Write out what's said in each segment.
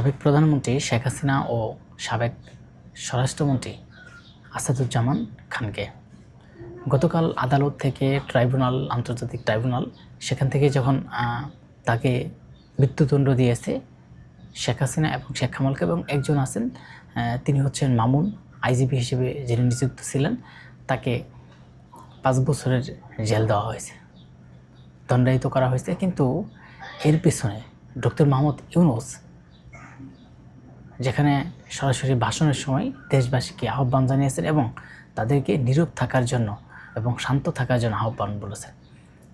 সাবেক প্রধানমন্ত্রী শেখ হাসিনা ও সাবেক স্বরাষ্ট্রমন্ত্রী আসাদুজ্জামান খানকে। গতকাল আদালত থেকে ট্রাইব্যুনাল, আন্তর্জাতিক ট্রাইব্যুনাল, সেখান থেকে যখন তাকে মৃত্যুদণ্ড দিয়েছে শেখ হাসিনা এবং শেখ কামালকে এবং একজন আছেন তিনি হচ্ছেন মামুন, আইজিপি হিসেবে যিনি নিযুক্ত ছিলেন, তাকে পাঁচ বছরের জেল দেওয়া হয়েছে। দণ্ডায়িত করা হয়েছে। কিন্তু এর পিছনে ডক্টর মাহমুদ ইউনুস যেখানে সরাসরি ভাষণের সময় দেশবাসীকে আহ্বান জানিয়েছেন এবং তাদেরকে নীরব থাকার জন্য এবং শান্ত থাকার জন্য আহ্বান বলেছেন।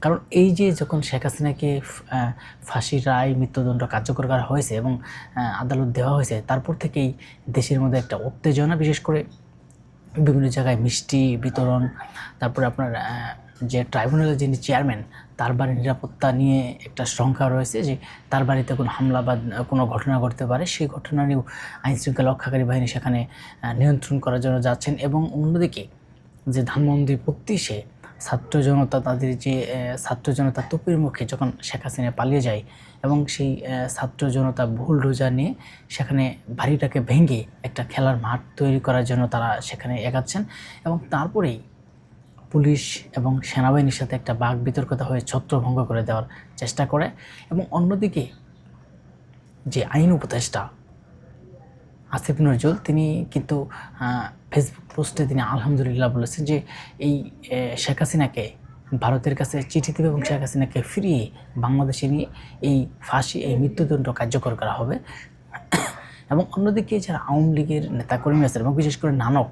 কারণ এই যে যখন শেখ হাসিনাকে ফাঁসির রায়, মৃত্যুদণ্ড কার্যকর করা হয়েছে এবং আদালত দেওয়া হয়েছে, তারপর থেকেই দেশের মধ্যে একটা উত্তেজনা বিশেষ করে বিভিন্ন জায়গায় মিষ্টি বিতরণ, তারপরে আপনার যে ট্রাইব্যুনালের যিনি চেয়ারম্যান, তার বাড়ির নিরাপত্তা নিয়ে একটা শঙ্কা রয়েছে যে তার বাড়িতে কোনো হামলা বা কোনো ঘটনা ঘটতে পারে। সেই ঘটনা নিয়েও আইনশৃঙ্খলা রক্ষাকারী বাহিনী সেখানে নিয়ন্ত্রণ করার জন্য যাচ্ছেন এবং অন্যদিকে যে ধানমন্দি পত্তিসে ছাত্র জনতা, তাদের যে ছাত্র জনতা তোপের মুখে যখন শেখ হাসিনা পালিয়ে যায় এবং সেই ছাত্র জনতা ভুল রোজা নিয়ে সেখানে বাড়িটাকে ভেঙে একটা খেলার মাঠ তৈরি করার জন্য তারা সেখানে এগাচ্ছেন এবং তারপরেই পুলিশ এবং সেনাবাহিনীর সাথে একটা বাঘ বিতর্কতা হয়ে ছত্রভঙ্গ করে দেওয়ার চেষ্টা করে এবং অন্যদিকে যে আইন উপদেষ্টা আসিফ নজরুল, তিনি কিন্তু ফেসবুক পোস্টে তিনি আলহামদুলিল্লাহ বলেছেন যে এই শেখ হাসিনাকে ভারতের কাছে চিঠি দেবে এবং শেখ হাসিনাকে ফিরিয়ে বাংলাদেশে নিয়ে এই ফাঁসি, এই মৃত্যুদণ্ড কার্যকর করা হবে। এবং অন্যদিকে যারা আওয়ামী লীগের নেতাকর্মী আছেন এবং বিশেষ করে নানক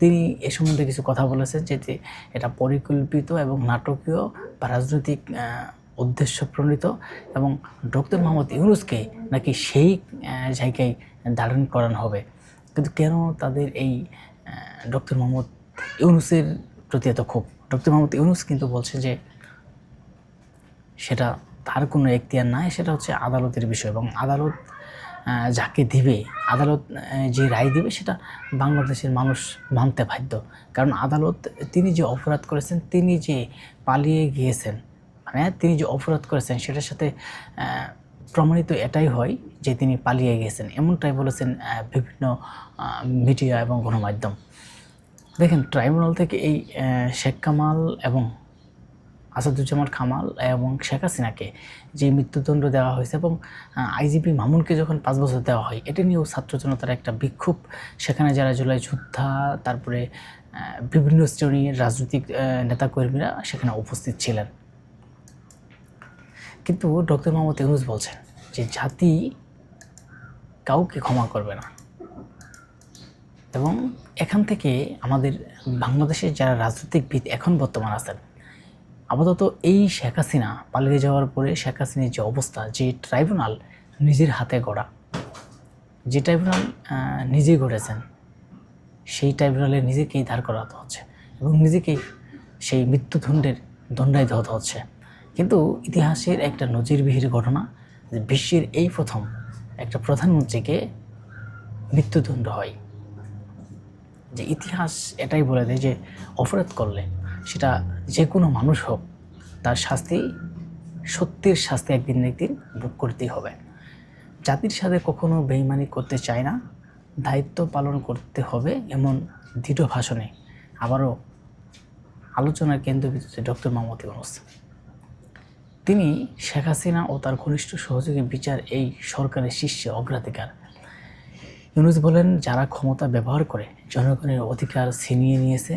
তিনি এ সম্বন্ধে কিছু কথা বলেছেন যে এটা পরিকল্পিত এবং নাটকীয় বা রাজনৈতিক উদ্দেশ্য প্রণীত এবং ডক্টর মোহাম্মদ ইউনুসকে নাকি সেই জায়গায় দাঁড়ান করানো হবে। কিন্তু কেন তাদের এই ডক্টর মোহাম্মদ ইউনুসের প্রতি এত ক্ষোভ? ডক্টর মোহাম্মদ ইউনুস কিন্তু বলছে যে, সেটা তার কোনো এখতিয়ার নাই, সেটা হচ্ছে আদালতের বিষয় এবং আদালত যাকে দিবে, আদালত যে রায় দিবে সেটা বাংলাদেশের মানুষ মানতে বাধ্য। কারণ আদালত, তিনি যে অপরাধ করেছেন, তিনি যে পালিয়ে গিয়েছেন মানে তিনি যে অপরাধ করেছেন, সেটার সাথে প্রমাণিত এটাই হয় যে তিনি পালিয়ে গিয়েছেন। এমনটাই বলেছেন বিভিন্ন মিডিয়া এবং গণমাধ্যম। দেখেন, ট্রাইব্যুনাল থেকে এই শেখ কামাল এবং আসাদুজ্জামান খামাল এবং শেখ হাসিনাকে যে মৃত্যুদণ্ড দেওয়া হয়েছে এবং আইজিপি মামুনকে যখন পাঁচ বছর দেওয়া হয়, এটা নিয়েও ছাত্র জনতার একটা বিক্ষোভ। সেখানে যারা জুলাই যোদ্ধা, তারপরে বিভিন্ন শ্রেণির রাজনৈতিক নেতাকর্মীরা সেখানে উপস্থিত ছিলেন। কিন্তু ডক্টর মোহাম্মদ ইউনুস বলছেন যে জাতি কাউকে ক্ষমা করবে না। এবং এখান থেকে আমাদের বাংলাদেশের যারা রাজনৈতিকবিদ এখন বর্তমান আছেন আপাতত এই শেখ হাসিনা পালিয়ে যাওয়ার পরে শেখ হাসিনার যে অবস্থা, যে ট্রাইব্যুনাল নিজের হাতে গড়া, যে ট্রাইব্যুনাল নিজেই গড়েছেন, সেই ট্রাইব্যুনালে নিজেকেই ধার করাতে হচ্ছে এবং নিজেকেই সেই মৃত্যুদণ্ডের দণ্ডায়িত হতে হচ্ছে। কিন্তু ইতিহাসের একটা নজিরবিহীর ঘটনা, যে বিশ্বের এই প্রথম একটা প্রধানমন্ত্রীকে মৃত্যুদণ্ড হয়। যে ইতিহাস এটাই বলে দেয় যে অপরাধ করলে সেটা যে কোনো মানুষ হোক, তার শাস্তি, সত্যের শাস্তি একদিন একদিন ভোগ করতেই হবে। জাতির সাথে কখনো বেইমানি করতে চায় না, দায়িত্ব পালন করতে হবে এমন দৃঢ় ভাষণে। আবারও আলোচনার কেন্দ্রবিন্দুতে ডক্টর মোহাম্মদ ইউনুস। তিনি শেখ হাসিনা ও তার ঘনিষ্ঠ সহযোগী বিচার এই সরকারের শীর্ষে অগ্রাধিকার। ইউনুস বলেন, যারা ক্ষমতা ব্যবহার করে জনগণের অধিকার ছিনিয়ে নিয়েছে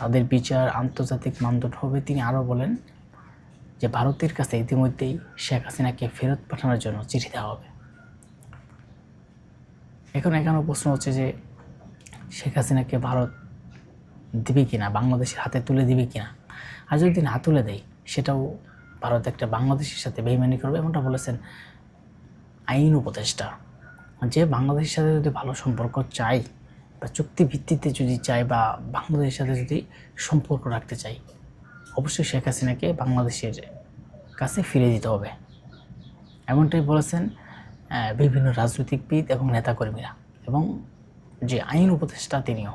তাদের বিচার, আন্তর্জাতিক মানদণ্ড হবে। তিনি আরও বলেন যে, ভারতের কাছে ইতিমধ্যেই শেখ হাসিনাকে ফেরত পাঠানোর জন্য চিঠি দেওয়া হবে। এখন এখানে প্রশ্ন হচ্ছে যে, শেখ হাসিনাকে ভারত দিবে কিনা, বাংলাদেশের হাতে তুলে দিবে কিনা? আর যদি না তুলে দেয়, সেটাও ভারত একটা বাংলাদেশের সাথে বেইমানি করবে, এমনটা বলেছেন আইন উপদেষ্টা। যে, বাংলাদেশের সাথে যদি ভালো সম্পর্ক চাই বা চুক্তি ভিত্তিতে যদি চাই বা বাংলাদেশের সাথে যদি সম্পর্ক রাখতে চাই, অবশ্যই শেখ হাসিনাকে বাংলাদেশের কাছে ফিরে দিতে হবে। এমনটাই বলেছেন বিভিন্ন রাজনৈতিকবিদ এবং নেতাকর্মীরা এবং যে আইন উপদেষ্টা তিনিও।